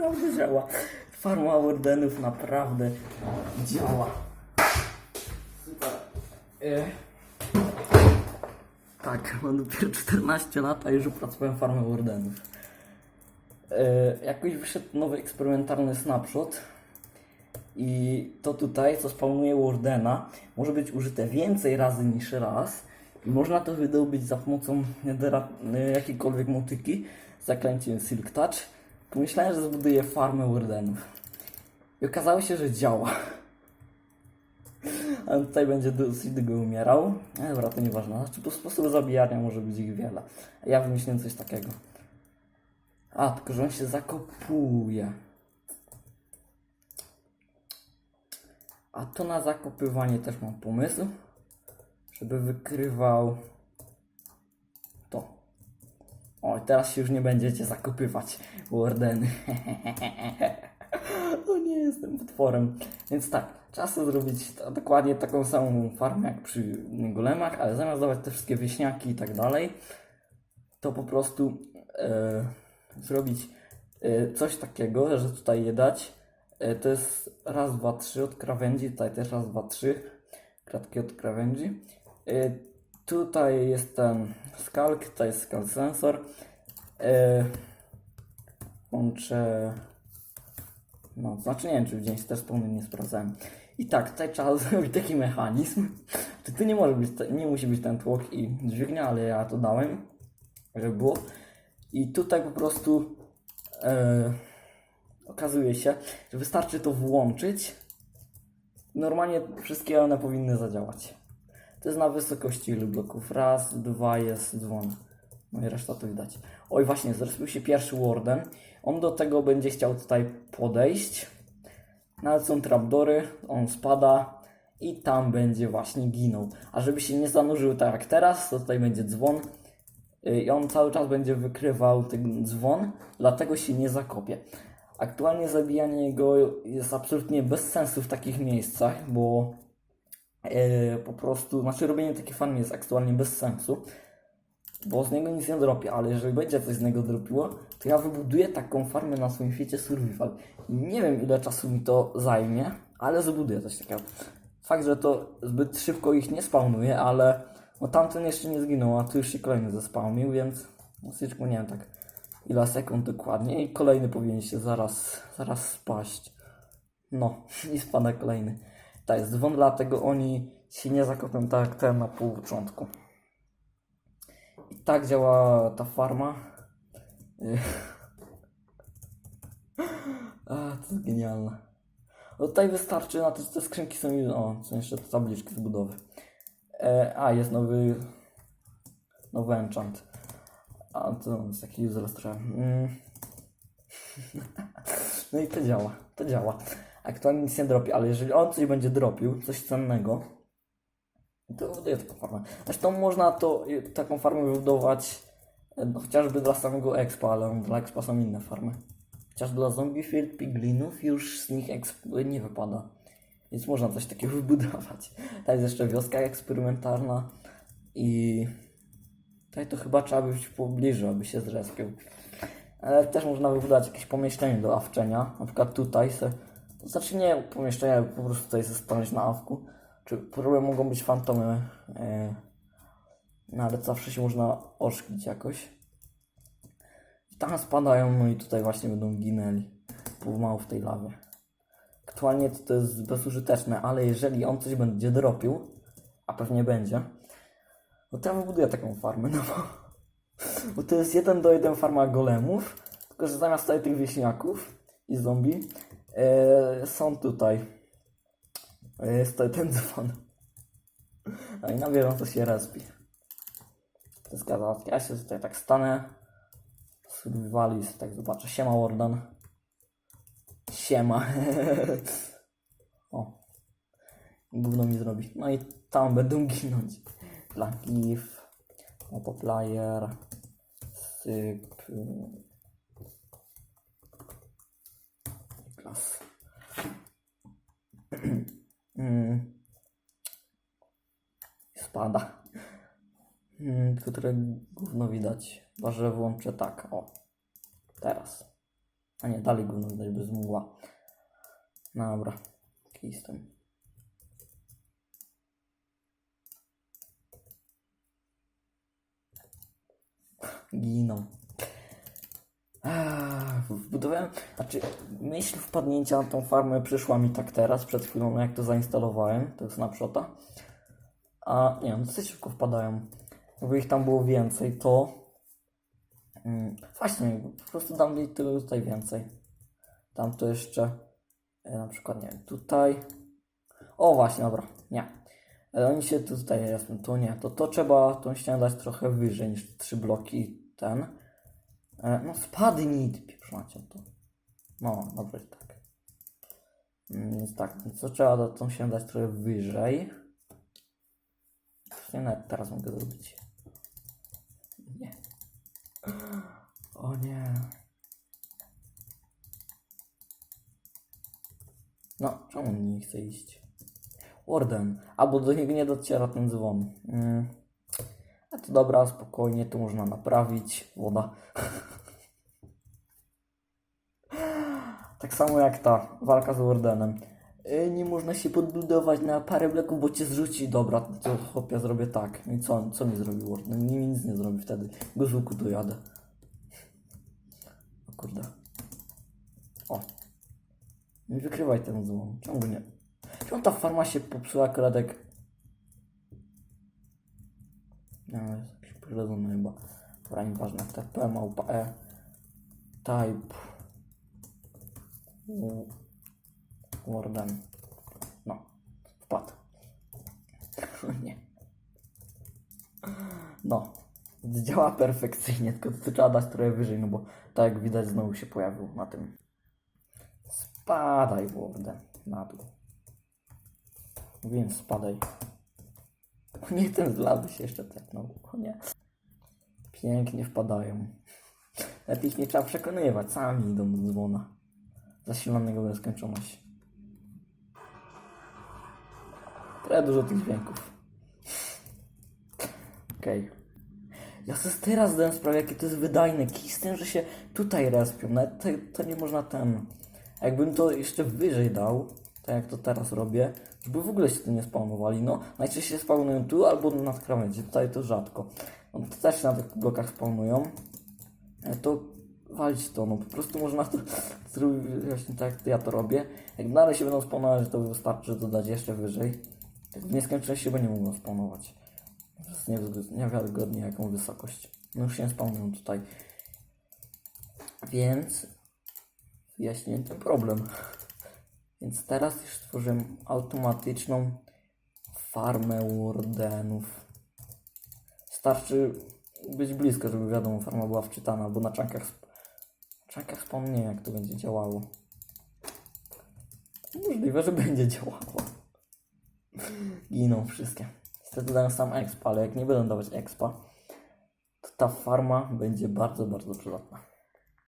naprawdę działa. Farma Wardenów naprawdę działa. Super. E, Tak, mam dopiero 14 lat, a już opracowałem farmę Wardenów. E, jakoś wyszedł nowy eksperymentalny snapshot i to tutaj, co spawnuje Wardena, może być użyte więcej razy niż raz i można to wydobyć za pomocą e, jakiejkolwiek motyki zaklęciem Silk Touch. Pomyślałem, że zbuduję farmę Wardenów. I okazało się, że działa. A tutaj będzie dosyć długo umierał. E, Dobra, to nieważne. Znaczy, po sposobu zabijania może być ich wiele. A ja wymyśliłem coś takiego. A, tylko że on się zakopuje. A to na zakopywanie też mam pomysł, żeby wykrywał. O, i teraz się już nie będziecie zakopywać, Wardeny. o nie, jestem potworem. Więc tak, trzeba zrobić ta- dokładnie taką samą farmę jak przy golemach, ale zamiast dawać te wszystkie wieśniaki i tak dalej, to po prostu e, zrobić e, coś takiego, że tutaj je dać. E, to jest raz, dwa, trzy od krawędzi, tutaj też raz, dwa, trzy kratki od krawędzi. E, tutaj jest ten skalk, tutaj jest skal sensor. E, łączę. No, znaczy nie wiem, czy w dzień też to nie sprawdzałem. I tak, tutaj trzeba zrobić taki mechanizm. To tu nie może być, nie musi być ten tłok i dźwignia, ale ja to dałem, żeby było. I tutaj po prostu e, okazuje się, że wystarczy to włączyć. Normalnie wszystkie one powinny zadziałać. To jest na wysokości ilu bloków? Raz, dwa jest dzwon. No i reszta to widać. Oj, właśnie, zrespił się pierwszy Warden. On do tego będzie chciał tutaj podejść. Nawet są trapdory, on spada i tam będzie właśnie ginął. A żeby się nie zanurzył tak jak teraz, to tutaj będzie dzwon y, i on cały czas będzie wykrywał ten dzwon, dlatego się nie zakopie. Aktualnie zabijanie go jest absolutnie bez sensu w takich miejscach, bo e, po prostu, znaczy robienie takiej farmy jest aktualnie bez sensu, bo z niego nic nie dropi, ale jeżeli będzie coś z niego dropiło, to ja wybuduję taką farmę na swoim świecie survival. I nie wiem ile czasu mi to zajmie, ale zbuduję coś takiego. Fakt, że to zbyt szybko ich nie spawnuje, ale no tamten jeszcze nie zginął, a tu już się kolejny zespałnił, więc no nie wiem tak ile sekund dokładnie i kolejny powinien się zaraz, zaraz spaść. No i spada kolejny. To jest dzwon, dlatego oni się nie zakopią tak jak ten na pół początku. I tak działa ta farma. A, to jest genialne. No tutaj wystarczy, na te, te skrzynki są już, o, są jeszcze te tabliczki z budowy. E, a, jest nowy, nowy enchant. A, to jest taki useless trochę. Mm. no i to działa, to działa. Aktualnie nic nie dropi, ale jeżeli on coś będzie dropił, coś cennego, to buduję taką farmę. Zresztą można to, y, taką farmę wybudować e, no, chociażby dla samego expa, ale dla expa są inne farmy. Chociaż dla zombie field piglinów już z nich exp nie wypada. Więc można coś takiego wybudować. Ta jest jeszcze wioska eksperymentalna i tutaj to chyba trzeba być w pobliżu, aby się zrespił. Ale też można wybudować jakieś pomieszczenie do awczenia. Na przykład tutaj znaczy nie pomieszczenia, po prostu tutaj se stanąć na awku. Czy problem mogą być fantomy, e, no ale zawsze się można oszklić jakoś. I tam spadają, no i tutaj właśnie będą ginęli pomału w tej lawie. Aktualnie to, to jest bezużyteczne, ale jeżeli on coś będzie dropił, a pewnie będzie, no to ja wybuduję taką farmę, no bo, bo to jest jeden do jeden farma golemów, tylko że zamiast tutaj tych wieśniaków i zombie e, są tutaj. E, Jest tutaj ten dzwon. No i na bieżąco się respi. To jest. Ja się tutaj tak stanę. Survivalist, tak zobaczę. Siema Warden. Siema. o. Gówno mi zrobi. No i tam będą ginąć. Dla gif. Syp. Mm. Spada. Mm, trochę gówno widać. Chyba, że włączę tak. O. Teraz. A nie, dalej gówno widać bez mgła. Dobra. Jaki jestem. Giną. Wbudowałem, znaczy myśl wpadnięcia na tą farmę przyszła mi tak teraz, przed chwilą jak to zainstalowałem, to jest snapshota. A nie, no dosyć szybko wpadają. Jakby ich tam było więcej, to mm, właśnie, po prostu dam tyle tutaj więcej. Tam to jeszcze, e, na przykład, nie wiem, tutaj. O właśnie, dobra, nie. Ale oni się tu- tutaj, jasne, tu nie, to to trzeba tą ścianę dać trochę wyżej niż trzy bloki ten. E, No spadnij, ty pieprzacie to. No, dobra, tak. Mm, Więc tak, więc to trzeba do tą ścianę dać trochę wyżej. Nie, nawet teraz mogę zrobić. Nie. O nie. No, czemu nie chce iść? Warden. Albo do niego nie dociera ten dzwon. Mm. To dobra, spokojnie, to można naprawić. Woda. tak samo jak ta walka z Wardenem. Y, Nie można się podbudować na parę bloków, bo cię zrzuci. Dobra, to chłopie zrobię tak. I co, co mi zrobi Warden? Mi nic nie zrobi wtedy. Go z dojadę. O kurde. O. Nie wykrywaj ten dzwon. Czemu nie? Czemu ta farma się popsuła akurat. Jakiś pośledzony chyba. Dobra, nieważne. TP, małpa E. Type. Warden. No. Wpadł. nie. No. Działa perfekcyjnie, tylko to trzeba dać trochę wyżej, no bo tak jak widać znowu się pojawił na tym. Spadaj, Warden. Na dół. Mówiłem, spadaj. Nie, ten zlady się jeszcze tepnął. O nie. Pięknie wpadają. Lepiej ich nie trzeba przekonywać, sami idą do dzwona. Zasilonego w nieskończoność. Trochę dużo tych dźwięków. Okej. Ja sobie teraz zdałem sprawę, jakie to jest wydajne. Kij z tym, że się tutaj respią. Nawet to, to nie można ten... Jakbym to jeszcze wyżej dał, tak jak to teraz robię, żeby w ogóle się tu nie spawnowali. No, najczęściej się spawnują tu albo na krawędzi. Tutaj to rzadko. No, to też się na tych blokach spawnują. E, To walić to, no po prostu można to zrobić właśnie tak, jak ja to robię. Jak dalej się będą spawnować, to wystarczy dodać jeszcze wyżej. Tak w nieskończoność chyba nie mogą spawnować. To jest niewiarygodnie jaką wysokość. No już się spawnują tutaj. Więc wyjaśniłem ten problem. Więc teraz już stworzyłem automatyczną farmę wardenów. Starczy być blisko, żeby wiadomo, farma była wczytana, bo na czankach, czankach wspomnę jak to będzie działało. Możliwe, że będzie działało. Giną wszystkie. Niestety dają sam expa, ale jak nie będą dawać expa, to ta farma będzie bardzo, bardzo przydatna.